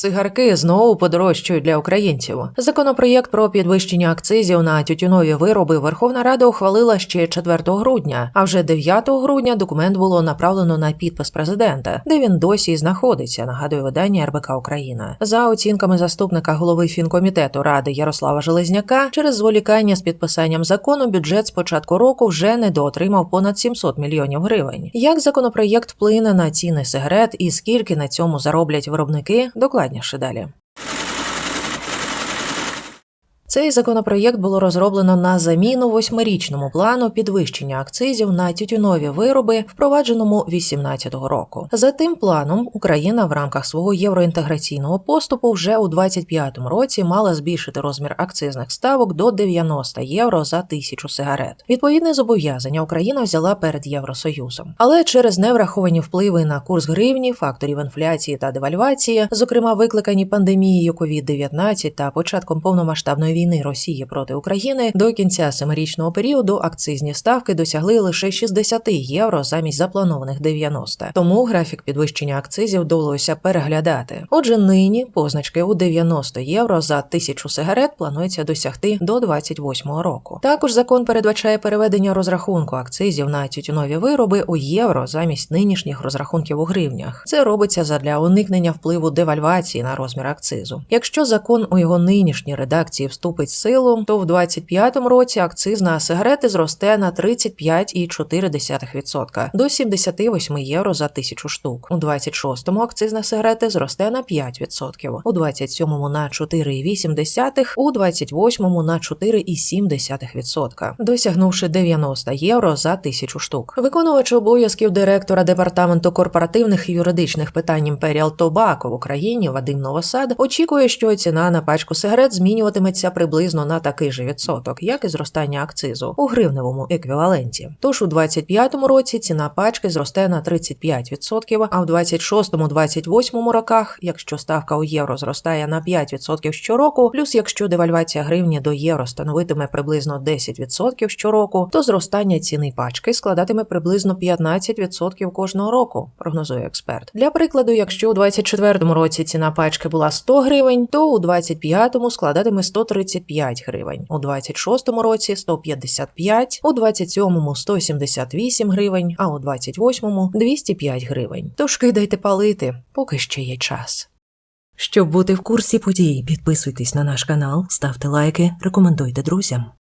Цигарки знову подорожчують для українців. Законопроєкт про підвищення акцизів на тютюнові вироби Верховна Рада ухвалила ще 4 грудня, а вже 9 грудня документ було направлено на підпис президента, де він досі знаходиться. Нагадує видання РБК Україна. За оцінками заступника голови фінкомітету ради Ярослава Железняка, через зволікання з підписанням закону бюджет з початку року вже недоотримав понад 700 мільйонів гривень. Як законопроєкт вплине на ціни сигарет і скільки на цьому зароблять виробники, докладніше далі. Цей законопроєкт було розроблено на заміну восьмирічному плану підвищення акцизів на тютюнові вироби, впровадженому 2018 року. За тим планом Україна в рамках свого євроінтеграційного поступу вже у 2025 році мала збільшити розмір акцизних ставок до 90 євро за тисячу сигарет. Відповідне зобов'язання Україна взяла перед Євросоюзом, але через невраховані впливи на курс гривні, факторів інфляції та девальвації, зокрема викликані пандемією COVID-19 та початком повномасштабної війни Росії проти України, до кінця семирічного періоду акцизні ставки досягли лише 60 євро замість запланованих 90. Тому графік підвищення акцизів довелося переглядати. Отже, нині позначки у 90 євро за тисячу сигарет планується досягти до 28 року. Також закон передбачає переведення розрахунку акцизів на тютюнові вироби у євро замість нинішніх розрахунків у гривнях. Це робиться задля уникнення впливу девальвації на розмір акцизу. Якщо закон у його нинішній редакції вступить в силу, то в 25-му році акциз на сигарети зросте на 35,4% до 78 євро за тисячу штук. У 26-му акциз на сигарети зросте на 5%, у 27-му на 4,8%, у 28-му на 4,7%, досягнувши 90 євро за тисячу штук. Виконувач обов'язків директора департаменту корпоративних і юридичних питань Imperial Tobacco в Україні Вадим Новосад очікує, що ціна на пачку сигарет змінюватиметься приблизно на такий же відсоток, як і зростання акцизу у гривневому еквіваленті. Тож у 25-му році ціна пачки зросте на 35%, а в 26-28 роках, якщо ставка у євро зростає на 5% щороку, плюс якщо девальвація гривні до євро становитиме приблизно 10% щороку, то зростання ціни пачки складатиме приблизно 15% кожного року, прогнозує експерт. Для прикладу, якщо у 24-му році ціна пачки була 100 гривень, то у 25-му складатиме 135 гривень, у 26-му році 155, у 27-му 178 гривень, а у 28-му 205 гривень. Тож кидайте палити, поки ще є час. Щоб бути в курсі подій, підписуйтесь на наш канал, ставте лайки, рекомендуйте друзям.